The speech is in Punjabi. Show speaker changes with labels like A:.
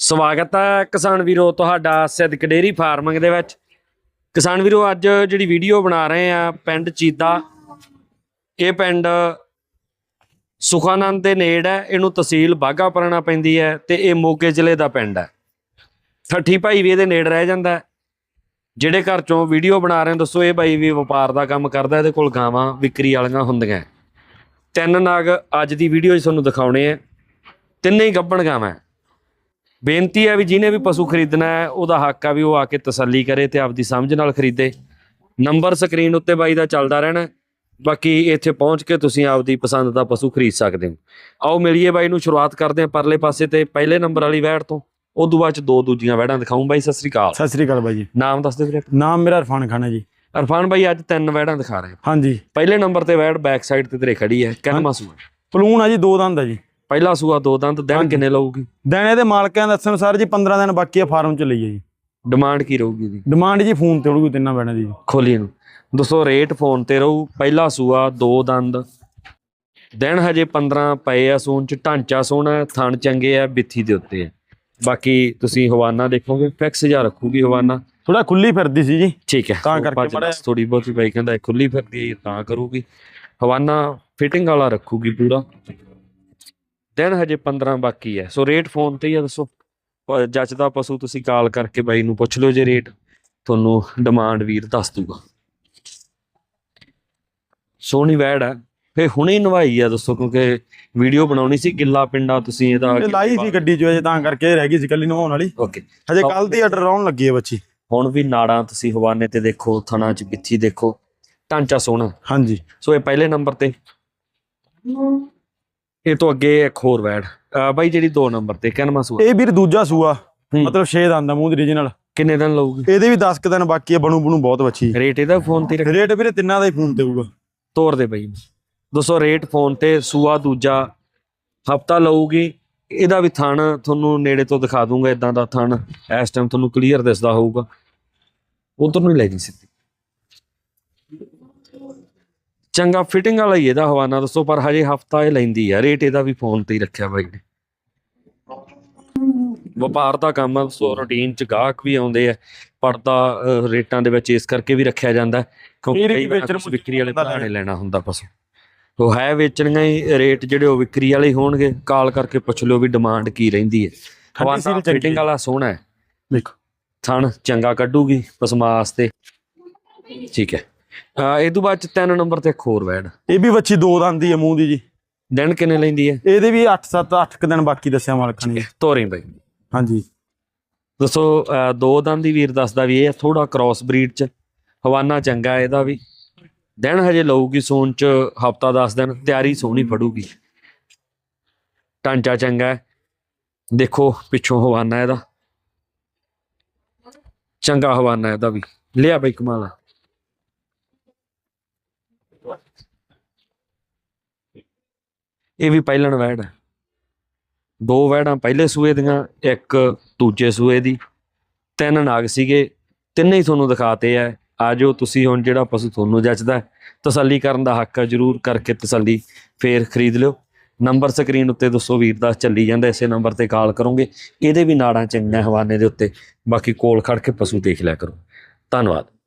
A: ਸਵਾਗਤ ਹੈ ਕਿਸਾਨ ਵੀਰੋ ਤੁਹਾਡਾ ਸਿੱਧਕ ਡੇਰੀ ਫਾਰਮਿੰਗ ਦੇ ਵਿੱਚ। ਕਿਸਾਨ ਵੀਰੋ, ਅੱਜ ਜਿਹੜੀ ਵੀਡੀਓ ਬਣਾ ਰਹੇ ਆ ਪਿੰਡ ਚੀਦਾ, ਇਹ ਪਿੰਡ ਸੁਖਾਨੰਦ ਦੇ ਨੇੜ ਹੈ, ਇਹਨੂੰ ਤਹਿਸੀਲ ਬਾਘਾ ਪੁਰਾਣਾ ਪੈਂਦੀ ਹੈ ਤੇ ਇਹ ਮੋਗੇ ਜ਼ਿਲ੍ਹੇ ਦਾ ਪਿੰਡ ਹੈ। ਠੱਠੀ ਭਾਈ ਵੀ ਇਹਦੇ ਨੇੜ ਰਹਿ ਜਾਂਦਾ ਜਿਹੜੇ ਘਰ ਚੋਂ ਵੀਡੀਓ ਬਣਾ ਰਹੇ ਦੱਸੋ ਇਹ ਭਾਈ ਵੀ ਵਪਾਰ ਦਾ ਕੰਮ ਕਰਦਾ, ਇਹਦੇ ਕੋਲ ਗਾਵਾਂ ਵਿਕਰੀ ਵਾਲੀਆਂ ਹੁੰਦੀਆਂ ਤਿੰਨ ਨਾਗ ਅੱਜ ਦੀ ਵੀਡੀਓ 'ਚ ਤੁਹਾਨੂੰ ਦਿਖਾਉਣੇ ਆ ਤਿੰਨੇ ਹੀ ਗੱਬਣ ਗਾਵਾਂ ਬੇਨਤੀ ਹੈ ਵੀ ਜਿਹਨੇ ਵੀ ਪਸ਼ੂ ਖਰੀਦਣਾ ਹੈ ਉਹਦਾ ਹੱਕ ਆ ਵੀ ਉਹ ਆ ਕੇ ਤਸੱਲੀ ਕਰੇ ਤੇ ਆਪਦੀ ਸਮਝ ਨਾਲ ਖਰੀਦੇ। ਨੰਬਰ ਸਕਰੀਨ ਉੱਤੇ ਬਾਈ ਦਾ ਚੱਲਦਾ ਰਹਿਣਾ ਹੈ। ਬਾਕੀ ਇੱਥੇ ਪਹੁੰਚ ਕੇ ਤੁਸੀਂ ਆਪਦੀ ਪਸੰਦ ਦਾ ਪਸ਼ੂ ਖਰੀਦ ਸਕਦੇ ਹੋ। ਆਓ ਮਿਲੀਏ ਬਾਈ ਨੂੰ ਸ਼ੁਰੂਆਤ ਕਰਦੇ ਹਾਂ ਪਰਲੇ ਪਾਸੇ ਤੇ ਪਹਿਲੇ ਨੰਬਰ ਵਾਲੀ ਵੈੜ ਤੋਂ। ਉਦੋਂ ਬਾਅਦ ਚ ਦੋ ਦੂਜੀਆਂ ਵੈੜਾਂ ਦਿਖਾਉਂ ਬਾਈ ਸਤਿ ਸ੍ਰੀ ਅਕਾਲ।
B: ਸਤਿ ਸ੍ਰੀ ਅਕਾਲ ਬਾਈ ਜੀ।
A: ਨਾਮ ਦੱਸ ਦਿਓ ਵੀਰੇ।
B: ਨਾਮ ਮੇਰਾ ਇਰਫਾਨ ਖਾਨ ਹੈ ਜੀ।
A: ਅਰਫਾਨ ਬਾਈ ਅੱਜ ਤਿੰਨ ਵੈੜਾਂ ਦਿਖਾ ਰਹੇ ਹੋ।
B: ਹਾਂਜੀ।
A: ਪਹਿਲੇ ਨੰਬਰ ਤੇ ਵੈੜ ਬੈਕ ਸਾਈਡ ਤੇ ਤੇਰੇ ਖੜੀ ਹੈ। ਕਿੰਨਵਾਂ ਸੂਆ
B: ਪਲੂਣ ਆ ਜੀ ਦੋ ਦੰਦ ਆ ਜੀ।
A: ਪਹਿਲਾ ਸੂਆ ਦੋ ਦੰਦ ਦਿਨ ਕਿੰਨੇ ਲਊਗੀ?
B: ਦੇਣੇ ਦੇ ਮਾਲਕਾਂ ਦੇ ਦੱਸਣ ਸਰ ਜੀ 15 ਦਿਨ ਬਾਕੀ ਆ ਫਾਰਮ ਚ ਲਈਏ ਜੀ।
A: ਡਿਮਾਂਡ ਕੀ ਰਹੂਗੀ ਦੀ
B: ਡਿਮਾਂਡ ਜੀ ਫੋਨ ਤੇ ਉੜੂ ਤਿੰਨਾਂ ਬੈਣਾ ਦੀ ਜੀ।
A: ਖੋਲੀ ਨੂੰ ਦੋਸਤੋ ਰੇਟ ਫੋਨ ਤੇ ਰਹੂ ਪਹਿਲਾ ਸੂਆ ਦੋ ਦੰਦ। ਦਿਨ ਹਜੇ 15 ਪਏ ਆ ਸੂਨ ਚ ਢਾਂਚਾ ਸੋਹਣਾ ਥਣ ਚੰਗੇ ਆ ਬਿੱਥੀ ਦੇ ਉੱਤੇ ਹੈ ਬਾਕੀ ਤੁਸੀਂ ਹਵਾਨਾ ਦੇਖੋਗੇ ਫਿਕਸ ਜਾ ਰੱਖੂਗੀ ਹਵਾਨਾ।
B: ਥੋੜਾ ਖੁੱਲੀ ਫਿਰਦੀ ਸੀ ਜੀ।
A: ਠੀਕ ਹੈ
B: ਤਾਂ ਕਰਕੇ ਮਾੜਾ
A: ਥੋੜੀ ਬਹੁਤੀ ਬਾਈ ਕਹਿੰਦਾ ਖੁੱਲੀ ਫਿਰਦੀ ਹੈ ਤਾਂ ਕਰੂਗੀ। ਹਵਾਨਾ ਫਿਟਿੰਗ ਵਾਲਾ ਰੱਖੂਗੀ ਪੂਰਾ। ਦਿਨ ਹਜੇ 15 ਬਾਕੀ ਹੈ। ਸੋ ਰੇਟ ਫੋਨ ਤੇ ਹੀ ਆ ਦੱਸੋ। ਜੱਚਦਾ ਪਸ਼ੂ ਤੁਸੀਂ ਕਾਲ ਕਰਕੇ ਬਾਈ ਨੂੰ ਪੁੱਛ ਲਿਓ ਜੇ ਰੇਟ ਤੁਹਾਨੂੰ ਡਿਮਾਂਡ ਵੀਰ ਦੱਸ ਦੂਗਾ। ਸੋਹਣੀ ਵੈੜ ਹੈ। ਫੇ ਹੁਣੇ ਨਵਾਈ ਆ ਦੱਸੋ ਕਿਉਂਕਿ ਵੀਡੀਓ ਬਣਾਉਣੀ ਸੀ ਗਿੱਲਾ ਪਿੰਡਾ ਤੁਸੀਂ ਇਹਦਾ
B: ਇਹ ਲਾਈ ਸੀ ਗੱਡੀ ਚ ਅਜੇ ਤਾਂ ਕਰਕੇ ਰਹਿ ਗਈ ਸੀ ਕੱਲੀ ਨਹਾਉਣ ਵਾਲੀ।
A: ਓਕੇ
B: ਹਜੇ ਕੱਲ ਦੀ ਆਰਡਰ ਆਉਣ ਲੱਗੀ ਹੈ ਬੱਚੀ।
A: ਹੁਣ ਵੀ ਨਾੜਾਂ ਤੁਸੀਂ ਹਵਾਨੇ ਤੇ ਦੇਖੋ ਥਣਾ ਚ ਬਿੱਥੀ ਦੇਖੋ। ਢਾਂਚਾ ਸੋਹਣਾ।
B: ਹਾਂਜੀ।
A: ਸੋ ਇਹ ਪਹਿਲੇ ਨੰਬਰ ਤੇ। ਇਹ ਤੋਂ ਅੱਗੇ ਇੱਕ ਹੋਰ ਵੈੜ। ਅਹ ਬਾਈ ਜਿਹੜੀ 2 ਨੰਬਰ ਤੇ ਕਿੰਨਵਾਂ ਸੂਆ
B: ਇਹ ਵੀਰ ਦੂਜਾ ਸੂਆ।
A: ਹੂੰ।
B: ਮਤਲਬ 6 ਦੰਦ ਆ ਮੂੰਹ ਦੀ ਰੀਜਨਲ
A: ਕਿੰਨੇ ਦਿਨ ਲਊਗੀ?
B: ਇਹਦੇ ਵੀ 10 ਕੁ ਦਿਨ ਬਾਕੀ ਆ ਬਣੂ ਬਣੂ ਬਹੁਤ ਬੱਚੀ
A: ਰੇਟ ਇਹਦਾ ਫੋਨ ਤੇ ਰੱਖ।
B: ਰੇਟ ਵੀਰੇ ਤਿੰਨਾਂ ਦਾ ਹੀ ਫੋਨ ਤੇ ਹੋਊਗਾ
A: ਤੋਰ ਦੇ ਬਾਈ। ਦੋਸਤੋ ਰੇਟ ਫੋਨ ਤੇ ਸੂਆ ਦੂਜਾ ਹਫਤਾ ਲਊਗੀ। ਇਹਦਾ ਵੀ ਥਣ ਤੁਹਾਨੂੰ ਨੇੜੇ ਤੋਂ ਦਿਖਾ ਦੂੰਗਾ ਇਦਾਂ ਦਾ ਥਣ। ਇਸ ਟਾਈਮ ਤੁਹਾਨੂੰ ਕਲੀਅਰ ਦਿਸਦਾ ਹੋਊਗਾ। ਉਧਰ ਨੂੰ ਹੀ ਲੈ ਜੀ ਸਿੱਧੀ। ਚੰਗਾ ਫਿਟਿੰਗ ਵਾਲਾ ਹੀ ਇਹਦਾ ਹਵਾਨਾ ਦੱਸੋ ਪਰ ਹਜੇ ਹਫਤਾ ਇਹ ਲੈਂਦੀ ਆ। ਰੇਟ ਇਹਦਾ ਵੀ ਫੋਨ ਤੇ ਹੀ ਰੱਖਿਆ ਬਾਈ ਨੇ। ਵਪਾਰ ਦਾ ਕੰਮ ਆ ਸੋ ਰੂਟੀਨ ਚ ਗਾਹਕ ਵੀ ਆਉਂਦੇ ਆ ਅਹ, ਰੇਟਾਂ ਦੇ ਵਿੱਚ ਇਸ ਕਰਕੇ ਵੀ ਰੱਖਿਆ ਜਾਂਦਾ ਕਿਉਂਕਿ ਕਈ
B: ਵੇਚਣ
A: ਵਿਕਰੀ ਵਾਲੇ ਨੇ ਲੈਣਾ। ਹੁੰਦਾ ਪਸ਼ੂ। ਉਹ ਹੈ ਵੇਚਣੀਆਂ ਹੀ ਰੇਟ ਜਿਹੜੇ ਉਹ ਵਿਕਰੀ ਵਾਲੇ ਹੋਣਗੇ ਕਾਲ ਕਰਕੇ ਪੁੱਛ ਲਿਓ ਵੀ ਡਿਮਾਂਡ ਕੀ ਰਹਿੰਦੀ ਹੈ। ਹਵਾਨਾ ਫਿਟਿੰਗ ਵਾਲਾ ਸੋਹਣਾ ਹੈ।
B: ਦੇਖੋ।
A: ਥਣ ਚੰਗਾ ਕੱਢੂਗੀ ਪਸਮਾ ਵਾਸਤੇ ਠੀਕ ਹੈ। ਇਹ ਤੋਂ ਬਾਅਦ ਚ ਤਿੰਨ ਨੰਬਰ ਤੇ ਇੱਕ ਹੋਰ ਵੈੜ
B: ਇਹ ਵੀ ਬੱਚੀ ਦੋ ਦੰਦ ਆ ਮੂੰਹ ਦੀ ਜੀ।
A: ਦਿਨ ਕਿੰਨੇ ਲੈਂਦੀ ਹੈ?
B: ਇਹਦੇ ਵੀ 8 7 8 ਕੁ ਦਿਨ ਬਾਕੀ ਦੱਸਿਆ ਮਾਲਕਾਂ ਨੇ।
A: ਤੋਰੀ ਬਾਈ।
B: ਹਾਂਜੀ।
A: ਦੱਸੋ ਦੋ ਦੰਦ ਦੀ ਵੀਰ ਦੱਸਦਾ ਵੀ ਇਹ ਥੋੜਾ ਕ੍ਰਾਸ ਬਰੀਡ ਚ ਹਵਾਨਾ ਚੰਗਾ ਹੈ ਇਹਦਾ ਵੀ। ਦਿਨ ਹਜੇ ਲਊਗੀ ਸੂਨ ਚ ਹਫਤਾ 10 ਦਿਨ ਤਿਆਰੀ ਸੋਹਣੀ ਫੜੂਗੀ। ਢਾਂਚਾ ਚੰਗਾ ਹੈ। ਦੇਖੋ ਪਿੱਛੋਂ ਹਵਾਨਾ ਇਹਦਾ। ਚੰਗਾ ਹਵਾਨਾ ਇਹਦਾ ਵੀ। ਲਿਆ ਬਈ ਕਮਾਲ। ਇਹ ਵੀ ਪਹਿਲਣ ਵੈੜ ਹੈ। ਦੋ ਵੈੜਾਂ ਪਹਿਲੇ ਸੂਏ ਦੀਆਂ, ਇੱਕ ਦੂਜੇ ਸੂਏ ਦੀ। ਤਿੰਨ ਨਾਗ ਸੀਗੇ, ਤਿੰਨੇ ਹੀ ਤੁਹਾਨੂੰ ਦਿਖਾਤੇ ਆ। ਆਜੋ ਤੁਸੀਂ ਹੁਣ ਜਿਹੜਾ ਪਸ਼ੂ ਤੁਹਾਨੂੰ ਜੱਚਦਾ ਤਸੱਲੀ ਕਰਨ ਦਾ ਹੱਕ ਹੈ, ਜਰੂਰ ਕਰਕੇ ਤਸੱਲੀ ਫੇਰ ਖਰੀਦ ਲਿਓ। ਨੰਬਰ ਸਕਰੀਨ ਉੱਤੇ ਦੱਸੋ ਵੀਰ ਦਾ ਚੱਲੀ ਜਾਂਦਾ, ਇਸੇ ਨੰਬਰ ਤੇ ਕਾਲ ਕਰੋਗੇ। ਇਹਦੇ ਵੀ ਨਾੜਾਂ ਚੰਗੀਆਂ ਹਵਾਨੇ ਦੇ ਉੱਤੇ। ਬਾਕੀ ਕੋਲ ਖੜ ਕੇ ਪਸ਼ੂ ਦੇਖ ਲਿਆ ਕਰੋ। ਧੰਨਵਾਦ।